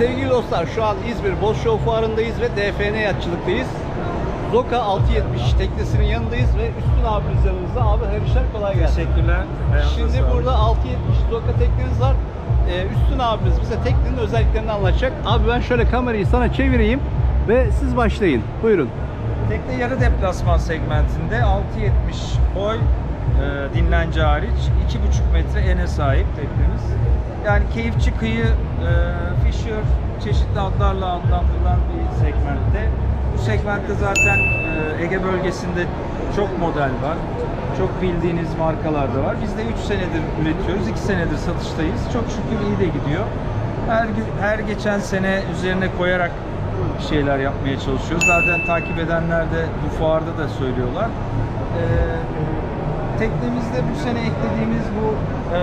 Sevgili dostlar şu an İzmir Boz Show fuarındayız ve DFN yatçılıktayız. Zoka 670 teknesinin yanındayız ve Üstün abimiz yanımızda. Abi hayırlı işler kolay gelsin. Teşekkürler. Ayağınıza Şimdi sağlık. burada 670 Zoka tekneniz var. Ee, Üstün abimiz bize teknenin özelliklerini anlatacak. Abi ben şöyle kamerayı sana çevireyim ve siz başlayın. Buyurun. Tekne yarı deplasman segmentinde 670 boy e, dinlence hariç 2,5 metre ene sahip teknemiz. Yani keyifçi kıyı, e, Fisher çeşitli adlarla adlandırılan bir segmentte. Bu segmentte zaten e, Ege bölgesinde çok model var. Çok bildiğiniz markalar da var. Biz de 3 senedir üretiyoruz. 2 senedir satıştayız. Çok şükür iyi de gidiyor. Her her geçen sene üzerine koyarak bir şeyler yapmaya çalışıyoruz. Zaten takip edenler de bu fuarda da söylüyorlar. Ee, teknemizde bu sene eklediğimiz bu e,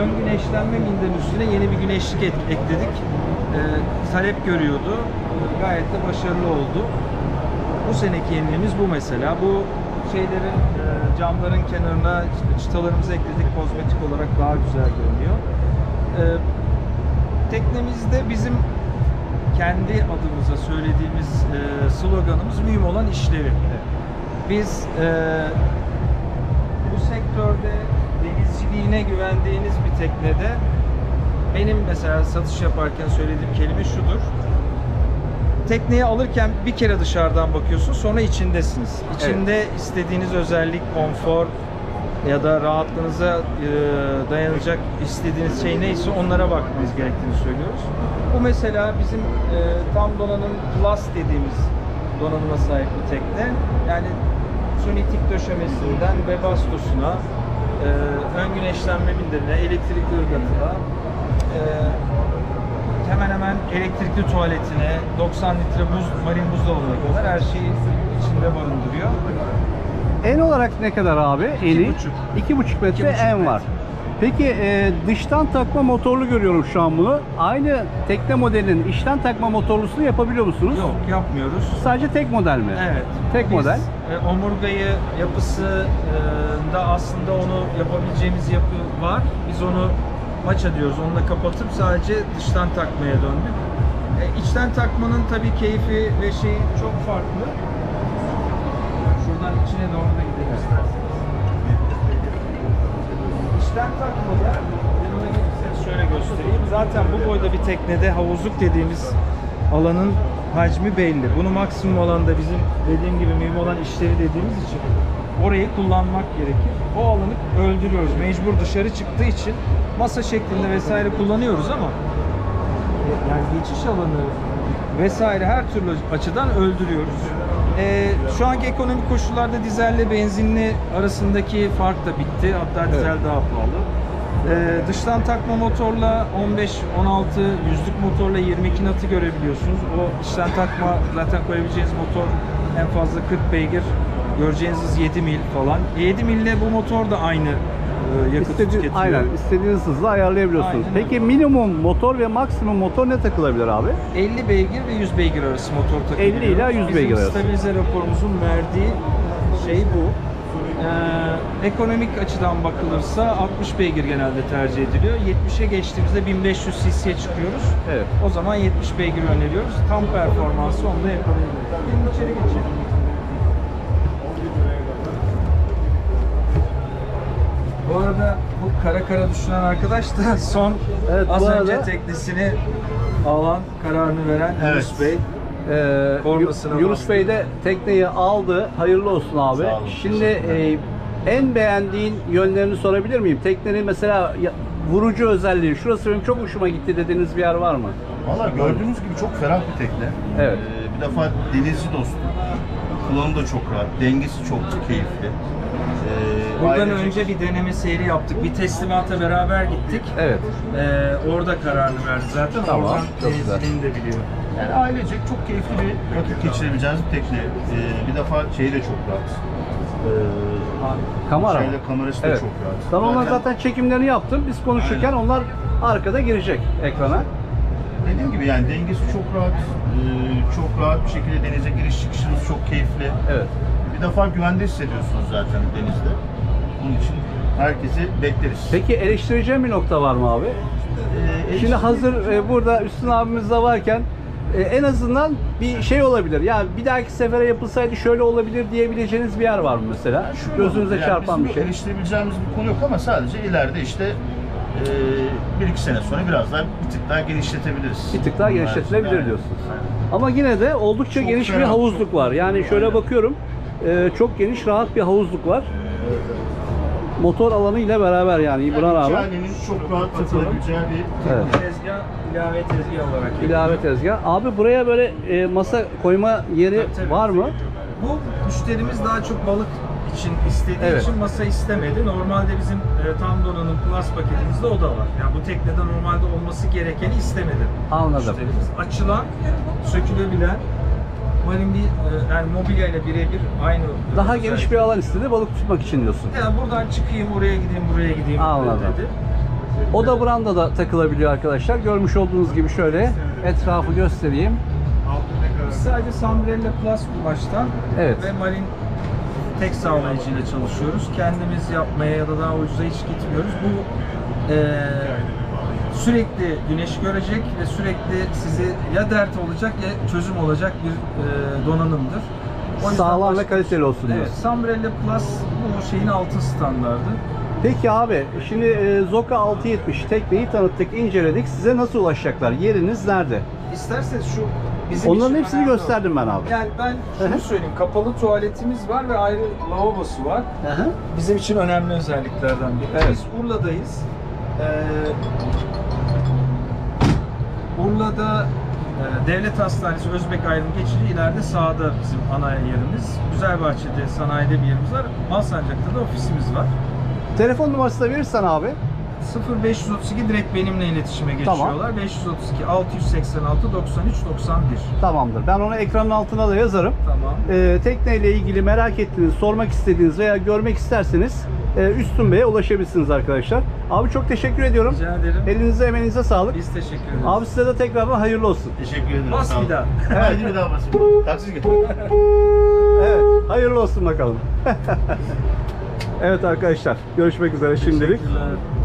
ön güneşlenme minderin üstüne yeni bir güneşlik et- ekledik. Ee, talep görüyordu. Gayet de başarılı oldu. Bu seneki yeniliğimiz bu mesela. Bu şeylerin e, camların kenarına çıtalarımızı ekledik. Kozmetik olarak daha güzel görünüyor. Ee, teknemizde bizim kendi adımıza söylediğimiz e, sloganımız mühim olan işlevi. Biz e, sektörde denizciliğine güvendiğiniz bir teknede benim mesela satış yaparken söylediğim kelime şudur. Tekneyi alırken bir kere dışarıdan bakıyorsun sonra içindesiniz. İçinde istediğiniz özellik, konfor ya da rahatlığınıza e, dayanacak istediğiniz şey neyse onlara bakmanız gerektiğini söylüyoruz. Bu mesela bizim e, tam donanım plus dediğimiz donanıma sahip bir tekne. Yani suni tik döşemesinden ve bastosuna, e, ön güneşlenme minderine, elektrikli ırgatına, e, hemen hemen elektrikli tuvaletine, 90 litre buz, marin buzdolabına kadar her şeyi içinde barındırıyor. En olarak ne kadar abi? Eni? buçuk. 2,5 metre İki buçuk en var. Peki e, dıştan takma motorlu görüyorum şu an bunu. Aynı tekne modelinin içten takma motorlusunu yapabiliyor musunuz? Yok yapmıyoruz. Sadece tek model mi? Evet. Tek Biz, model. e, omurgayı yapısı e, da aslında onu yapabileceğimiz yapı var. Biz onu maça diyoruz. Onu da kapatıp sadece dıştan takmaya döndük. E, içten takmanın tabii keyfi ve şeyi çok farklı. Şuradan içine doğru Boyda bir teknede havuzluk dediğimiz alanın hacmi belli. Bunu maksimum alanda bizim dediğim gibi mühim olan işleri dediğimiz için orayı kullanmak gerekir. O alanı öldürüyoruz. Mecbur dışarı çıktığı için masa şeklinde vesaire kullanıyoruz ama yani geçiş alanı vesaire her türlü açıdan öldürüyoruz. Ee, şu anki ekonomik koşullarda dizelle benzinli arasındaki fark da bitti. Hatta dizel daha pahalı. Ee, dıştan takma motorla 15-16 yüzlük motorla 22 natı görebiliyorsunuz. O içten takma zaten koyabileceğiniz motor en fazla 40 beygir. Göreceğiniz hız 7 mil falan. 7 mille bu motor da aynı e, yakıt İstedi- tüketiyor. aynen istediğiniz hızla ayarlayabiliyorsunuz. Aynen Peki öyle. minimum motor ve maksimum motor ne takılabilir abi? 50 beygir ve 100 beygir arası motor takılıyor. 50 ila 100 beygir arası. Bizim stabilize raporumuzun verdiği şey bu. Ee, ekonomik açıdan bakılırsa 60 beygir genelde tercih ediliyor. 70'e geçtiğimizde 1500 cc'ye çıkıyoruz. Evet. O zaman 70 beygir öneriyoruz. Tam performansı onda ekonomik. Gelin içeri geçelim. Bu arada bu kara kara düşünen arkadaş da son Evet, az bu önce arada- teknesini alan, kararını veren Yunus Evet. Bey. Ee, Yunus. Bey de tekneyi aldı. Hayırlı olsun abi. Sağ olun, Şimdi e, en beğendiğin yönlerini sorabilir miyim? Teknenin mesela ya- vurucu özelliği, şurası benim çok hoşuma gitti dediğiniz bir yer var mı? Valla gördüğünüz gibi çok ferah bir tekne. Evet. Ee, bir defa denizci dostu. Kullanımı da çok rahat. Dengesi çok keyifli. Ee, Buradan ayrıca- önce bir deneme seyri yaptık. Bir teslimata beraber gittik. Evet. Ee, orada kararını verdi zaten. Tamam, Oradan çok güzel. denizciliğini de biliyor. Yani ailecek çok keyifli bir vakit geçirebileceğiniz bir tekne. Ee, bir defa şeyi de çok rahat. Ee, Kamera? Şeyle kamerası da Evet. çok rahat. Ben onların zaten çekimlerini yaptım. Biz konuşurken Aynen. onlar arkada girecek ekrana. Dediğim gibi yani dengesi çok rahat. Ee, çok rahat bir şekilde denize giriş çıkışınız çok keyifli. Evet. Bir defa güvende hissediyorsunuz zaten denizde. Bunun için herkesi bekleriz. Peki eleştireceğim bir nokta var mı abi? e, Şimdi hazır e, burada Üstün abimiz de varken e, en azından bir şey olabilir. Ya bir dahaki sefere yapılsaydı şöyle olabilir diyebileceğiniz bir yer var mı mesela? Şöyle Gözünüze olur, çarpan bir şey. Eleştirebileceğimiz bir konu yok ama sadece ileride işte e, bir iki sene sonra biraz daha bir tık daha genişletebiliriz. Bir tık daha genişletilebilir diyorsunuz. Ama yine de oldukça Çok geniş bir havuzluk çok- var. Yani şöyle Aynen. bakıyorum. e, çok geniş, rahat bir havuzluk var. Motor alanı ile beraber yani Yani buna rağmen çok rahat takılabileceği bir Evet. Tezgah, ilave tezgah olarak ilave tezgah. Abi buraya böyle e, masa koyma yeri Tabii, tabii. var mı? Bu müşterimiz daha çok balık için istediği Evet. için masa istemedi. Normalde bizim e, tam donanım plus paketimizde o da var. Yani bu teknede normalde olması gerekeni istemedi. Anladım. Müşterimiz. Açılan, sökülebilen, marin bir e, yani mobilya ile birebir aynı. Daha özellik. geniş bir alan istedi balık tutmak için diyorsun. Yani buradan çıkayım, oraya gideyim, buraya gideyim Anladım. dedi. O da branda da takılabiliyor arkadaşlar. Görmüş olduğunuz gibi şöyle etrafı göstereyim. Sadece Sambrella Plus kumaştan Evet. ve marin tek sağlayıcıyla çalışıyoruz. Kendimiz yapmaya ya da daha ucuza hiç gitmiyoruz. Bu eee, sürekli güneş görecek ve sürekli sizi ya dert olacak ya çözüm olacak bir eee, donanımdır. O Sağlam ve kaliteli olsun Evet, diyorsun. Sambrella Plus bu şeyin altın standardı. Peki abi şimdi e, Zoka 670 tekneyi tanıttık, inceledik. Size nasıl ulaşacaklar? Yeriniz nerede? İsterseniz şu bizim Onların için hepsini önemli gösterdim ben abi. Yani ben Hı hı. şunu söyleyeyim, kapalı tuvaletimiz var ve ayrı lavabosu var. Hı hı. Bizim için önemli özelliklerden biri. Evet. Biz Urla'dayız. Ee, Urla'da e, Devlet Hastanesi Özbek Ayrım geçici ileride sağda bizim ana yerimiz. Güzelbahçe'de sanayide bir yerimiz var. Malsancak'ta da ofisimiz var. Telefon numarası da verirsen abi. 0532 direkt benimle iletişime Tamam. geçiyorlar. 532 686 93 91. Tamamdır. Ben onu ekranın altına da yazarım. Tamam. Ee, tekneyle ilgili merak ettiğiniz, sormak istediğiniz veya görmek isterseniz e, Üstün Bey'e ulaşabilirsiniz arkadaşlar. Abi çok teşekkür ediyorum. Rica ederim. Elinize emeğinize sağlık. Biz teşekkür ederiz. Abi size de tekrardan hayırlı olsun. Teşekkür ederim. Bas sağ olun. bir daha. Haydi bir daha basayım. Taksi getir. Evet, hayırlı olsun bakalım. evet arkadaşlar, görüşmek üzere şimdilik. Teşekkürler.